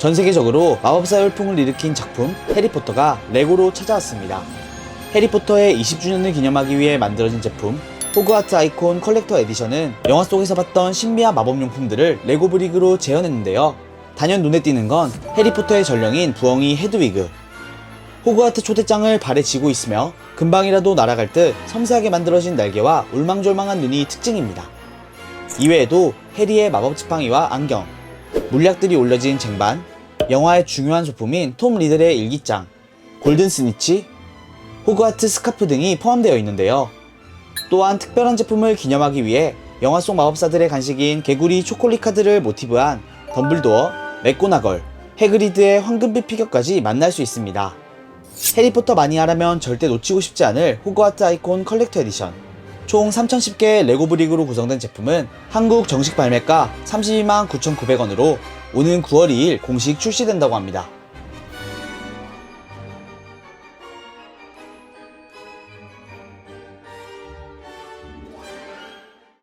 전 세계적으로 마법사 열풍을 일으킨 작품 해리포터가 레고로 찾아왔습니다. 해리포터의 20주년을 기념하기 위해 만들어진 제품 호그와트 아이콘 컬렉터 에디션은 영화 속에서 봤던 신비한 마법용품들을 레고 브릭으로 재현했는데요. 단연 눈에 띄는 건 해리포터의 전령인 부엉이 헤드위그. 호그와트 초대장을 발에 쥐고 있으며 금방이라도 날아갈 듯 섬세하게 만들어진 날개와 울망졸망한 눈이 특징입니다. 이외에도 해리의 마법 지팡이와 안경, 물약들이 올려진 쟁반, 영화의 중요한 소품인 톰 리들의 일기장, 골든 스니치, 호그와트 스카프 등이 포함되어 있는데요. 또한 특별한 제품을 기념하기 위해 영화 속 마법사들의 간식인 개구리 초콜릿 카드를 모티브한 덤블도어, 맥고나걸, 해그리드의 황금빛 피규어까지 만날 수 있습니다. 해리포터 마니아라면 절대 놓치고 싶지 않을 호그와트 아이콘 컬렉터 에디션. 총 3010개의 레고 브릭으로 구성된 제품은 한국 정식 발매가 32만 9,900원으로 오는 9월 2일 공식 출시된다고 합니다.